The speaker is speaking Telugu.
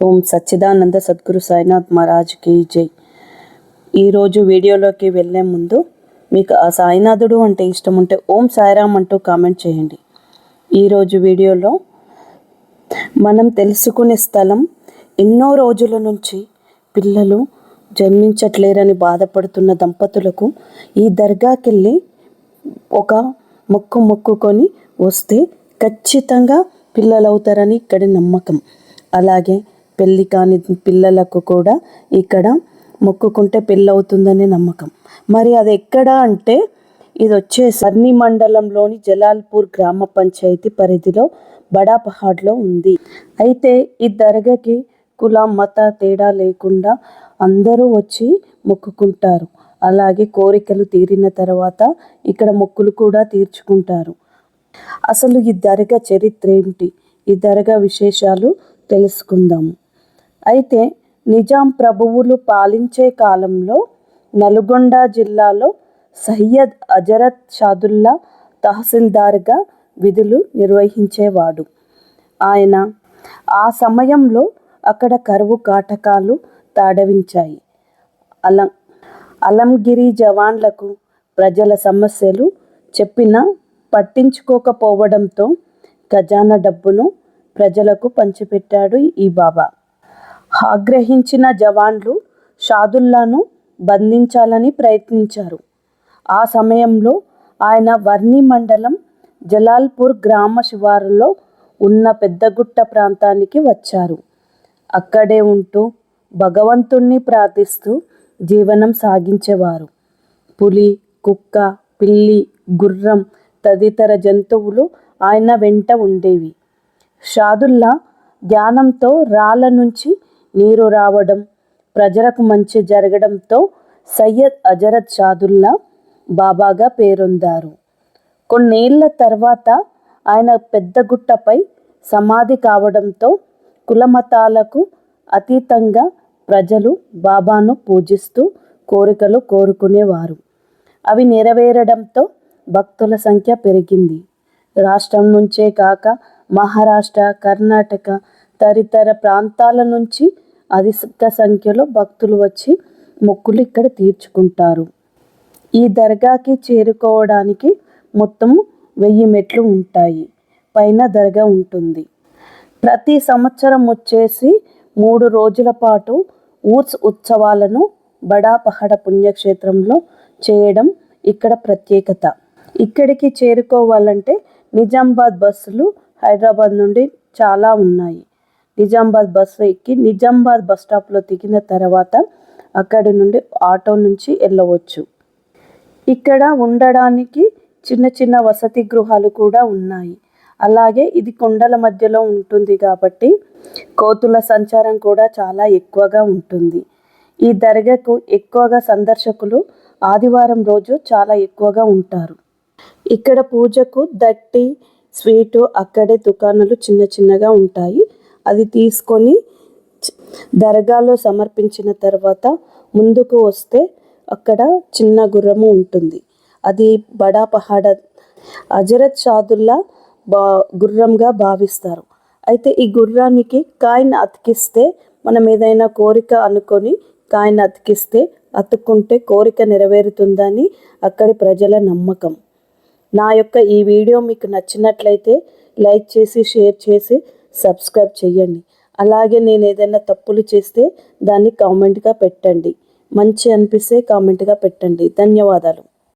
ఓం సచ్చిదానంద సద్గురు సాయినాథ్ మహారాజ్కి జై. ఈరోజు వీడియోలోకి వెళ్ళే ముందు మీకు ఆ సాయినాథుడు అంటే ఇష్టం ఉంటే ఓం సాయిరామ్ అంటూ కామెంట్ చేయండి. ఈరోజు వీడియోలో మనం తెలుసుకునే స్థలం ఎన్నో రోజుల నుంచి పిల్లలు జన్మించట్లేరని బాధపడుతున్న దంపతులకు ఈ దర్గాకి వెళ్ళి ఒక మొక్కు మొక్కుకొని వస్తే ఖచ్చితంగా పిల్లలు అవుతారని ఇక్కడి నమ్మకం. అలాగే పెళ్ళి కాని పిల్లలకు కూడా ఇక్కడ మొక్కుకుంటే పెళ్ళవుతుందనే నమ్మకం. మరి అది ఎక్కడ అంటే ఇది వచ్చే సర్ని మండలంలోని జలాల్పూర్ గ్రామ పంచాయతీ పరిధిలో బడాపహాడ్లో ఉంది. అయితే ఈ దర్గాకి కుల మత తేడా లేకుండా అందరూ వచ్చి మొక్కుకుంటారు. అలాగే కోరికలు తీరిన తర్వాత ఇక్కడ మొక్కులు కూడా తీర్చుకుంటారు. అసలు ఈ దర్గా చరిత్ర ఏమిటి ఈ దర్గా విశేషాలు తెలుసుకుందాము. అయితే నిజాం ప్రభువులు పాలించే కాలంలో నల్గొండ జిల్లాలో సయ్యద్ అజరత్ షాదుల్లా తహసీల్దార్గా విధులు నిర్వహించేవాడు. ఆయన ఆ సమయంలో అక్కడ కరువు కాటకాలు తాడవించాయి. అలం అలంగిరి జవాన్లకు ప్రజల సమస్యలు చెప్పినా పట్టించుకోకపోవడంతో ఖజానా డబ్బును ప్రజలకు పంచిపెట్టాడు ఈ బాబా. ఆగ్రహించిన జవాన్లు షాదుల్లాను బంధించాలని ప్రయత్నించారు. ఆ సమయంలో ఆయన వర్ణి మండలం జలాల్పూర్ గ్రామ శివారులో ఉన్న పెద్దగుట్ట ప్రాంతానికి వచ్చారు. అక్కడే ఉంటూ భగవంతుణ్ణి ప్రార్థిస్తూ జీవనం సాగించేవారు. పులి కుక్క పిల్లి గుర్రం తదితర జంతువులు ఆయన వెంట ఉండేవి. షాదుల్లా ధ్యానంతో రాళ్ళ నుంచి నీరు రావడం ప్రజలకు మంచి జరగడంతో సయ్యద్ అజరత్ షాదుల్లా బాబాగా పేరొందారు. కొన్నేళ్ళ తర్వాత ఆయన పెద్ద గుట్టపై సమాధి కావడంతో కులమతాలకు అతీతంగా ప్రజలు బాబాను పూజిస్తూ కోరికలు కోరుకునేవారు. అవి నెరవేరడంతో భక్తుల సంఖ్య పెరిగింది. రాష్ట్రం నుంచే కాక మహారాష్ట్ర కర్ణాటక తదితర ప్రాంతాల నుంచి అధిక సంఖ్యలో భక్తులు వచ్చి మొక్కులు ఇక్కడ తీర్చుకుంటారు. ఈ దర్గాకి చేరుకోవడానికి మొత్తం వెయ్యి మెట్లు ఉంటాయి. పైన దర్గా ఉంటుంది. ప్రతి సంవత్సరం వచ్చేసి మూడు రోజుల పాటు ఊర్స్ ఉత్సవాలను బడాపహడ పుణ్యక్షేత్రంలో చేయడం ఇక్కడ ప్రత్యేకత. ఇక్కడికి చేరుకోవాలంటే నిజామాబాద్ బస్సులు హైదరాబాద్ నుండి చాలా ఉన్నాయి. నిజామాబాద్ బస్సు ఎక్కి నిజామాబాద్ బస్ స్టాప్లో దిగిన తర్వాత అక్కడి నుండి ఆటో నుంచి వెళ్ళవచ్చు. ఇక్కడ ఉండడానికి చిన్న చిన్న వసతి గృహాలు కూడా ఉన్నాయి. అలాగే ఇది కొండల మధ్యలో ఉంటుంది కాబట్టి కోతుల సంచారం కూడా చాలా ఎక్కువగా ఉంటుంది. ఈ దర్గాకు ఎక్కువగా సందర్శకులు ఆదివారం రోజు చాలా ఎక్కువగా ఉంటారు. ఇక్కడ పూజకు దట్టి స్వీటు అక్కడే దుకాణాలు చిన్న చిన్నగా ఉంటాయి. అది తీసుకొని దర్గాలో సమర్పించిన తర్వాత ముందుకు వస్తే అక్కడ చిన్న గుర్రము ఉంటుంది. అది బడా పహాడ అజరత్ షాదుల్లా బా గుర్రంగా భావిస్తారు. అయితే ఈ గుర్రానికి కాయిన్ అతికిస్తే మనం ఏదైనా కోరిక అనుకొని కాయిన్ అతికిస్తే అతుక్కుంటే కోరిక నెరవేరుతుందని అక్కడి ప్రజల నమ్మకం. నా యొక్క ఈ వీడియో మీకు నచ్చినట్లయితే లైక్ చేసి షేర్ చేసి సబ్స్క్రైబ్ చేయండి అలాగే నేను ఏదైనా తప్పులు చేస్తే దాన్ని కామెంట్గా పెట్టండి. మంచి అనిపిస్తే కామెంట్గా పెట్టండి. ధన్యవాదాలు.